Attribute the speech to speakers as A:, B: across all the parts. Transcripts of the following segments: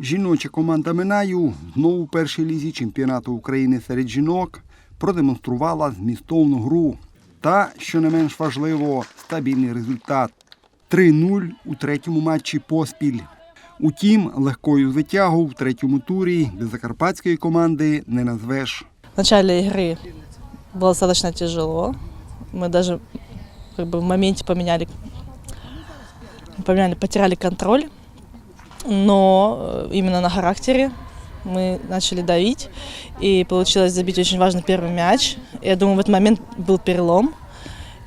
A: Жіноча команда Минаю знову у першій лізі чемпіонату України серед жінок продемонструвала змістовну гру та, що не менш важливо, стабільний результат 3-0 у третьому матчі поспіль. Утім, легкою звитягу в третьому турі для закарпатської команди не назвеш.
B: В начале игры было достаточно тяжело. Мы даже как бы в моменте поменяли, поменяли, потеряли контроль. Но э, именно на характере мы начали давить. И получилось забить очень важный первый мяч. Я думаю, в этот момент был перелом.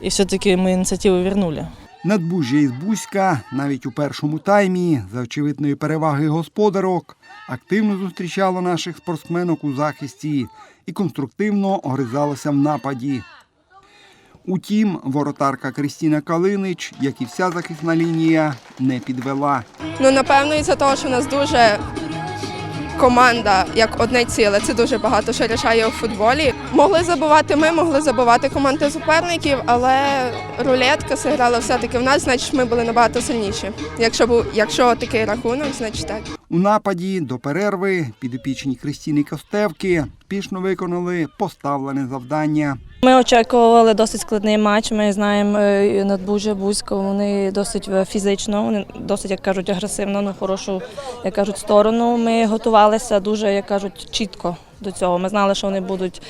B: И все-таки мы инициативу вернули.
A: Надбужжя із Бузька навіть у першому таймі за очевидної переваги господарок активно зустрічало наших спортсменок у захисті і конструктивно огризалося в нападі. Утім, воротарка Крістіна Калинич, як і вся захисна лінія, не підвела.
C: Ну, напевно, із-за того, що у нас дуже команда як одне ціле. Це дуже багато що рішає у футболі. Могли забивати ми, могли забивати команди суперників, але рулетка зіграла все-таки в нас, значить ми були набагато сильніші. Якщо був, якщо такий рахунок, значить так.
A: У нападі до перерви підопічні Крістіни Костевки спішно виконали поставлене завдання.
D: Ми очікували досить складний матч. Ми знаємо е, надбужжя Бузько. Вони досить е, фізично, вони досить, як кажуть, агресивно, ну хорошу, як кажуть, сторону. Ми готувалися дуже, як кажуть, чітко до цього. Ми знали, що вони будуть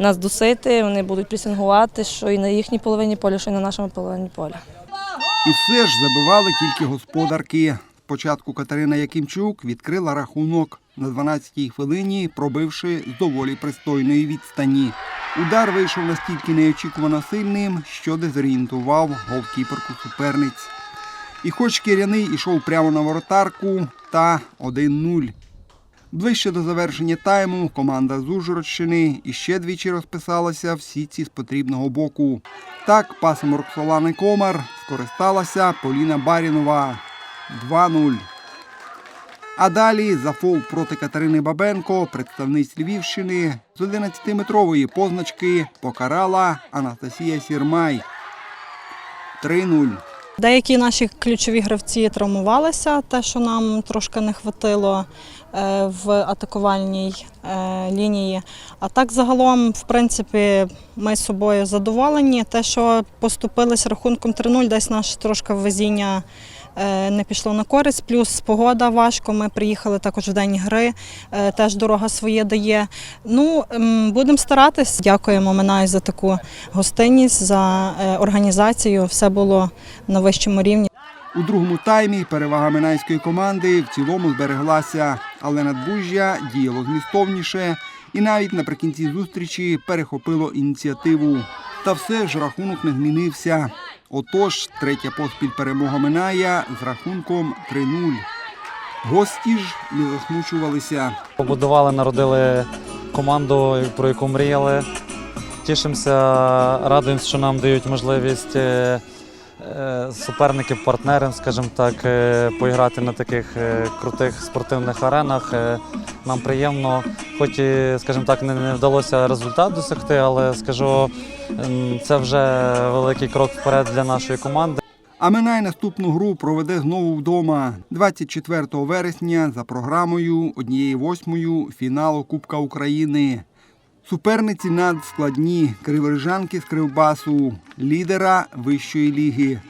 D: нас дусити, вони будуть пресингувати, що і на їхній половині поля, що і на нашому половині поля.
A: І все ж забивали тільки господарки. Спочатку Катерина Якимчук відкрила рахунок на 12-й хвилині, пробивши з доволі пристойної відстані. Удар вийшов настільки неочікувано сильним, що дезорієнтував голкіперку суперниць. І хоч Кіряний ішов прямо на воротарку, та 1-0. Ближче до завершення тайму команда з Ужгородщини іще двічі розписалася в сітці з потрібного боку. Так, пасом Роксолани Комар скористалася Поліна Барінова 2-0. А далі за фол проти Катерини Бабенко представниць Львівщини з 11-метрової позначки покарала Анастасія Сірмай 3-0.
E: Деякі наші ключові гравці травмувалися, те, що нам трошки не хватило е, в атакувальній е, лінії. А так загалом, в принципі, ми з собою задоволені. Те, що поступились рахунком 3-0, десь наше трошки везіння не пішло на користь. Плюс погода важко. Ми приїхали також в день гри, е, теж дорога своє дає. Ну, ем, будемо старатись. Дякуємо Минаю за таку гостинність, за е, організацію. Все було на вищому рівні.
A: У другому таймі перевага минайської команди в цілому збереглася, але надбужжя діяло змістовніше і навіть наприкінці зустрічі перехопило ініціативу. Та все ж рахунок не змінився. Отож, третя поспіль перемога минає з рахунком 3-0. Гості ж не засмучувалися.
F: Побудували, народили команду, про яку мріяли. Тішимося, радуємося, що нам дають можливість е, суперників, партнерам, скажімо так, е, поіграти на таких е, крутих спортивних аренах. Е, Нам приємно, хоч і, скажімо так, не, вдалося результат досягти, але скажу, це вже великий крок вперед для нашої команди.
A: А Минай наступну гру проведе знову вдома 24 вересня за програмою однієї восьмою фіналу Кубка України. Суперниці надскладні криворижанки з Кривбасу, лідера вищої ліги.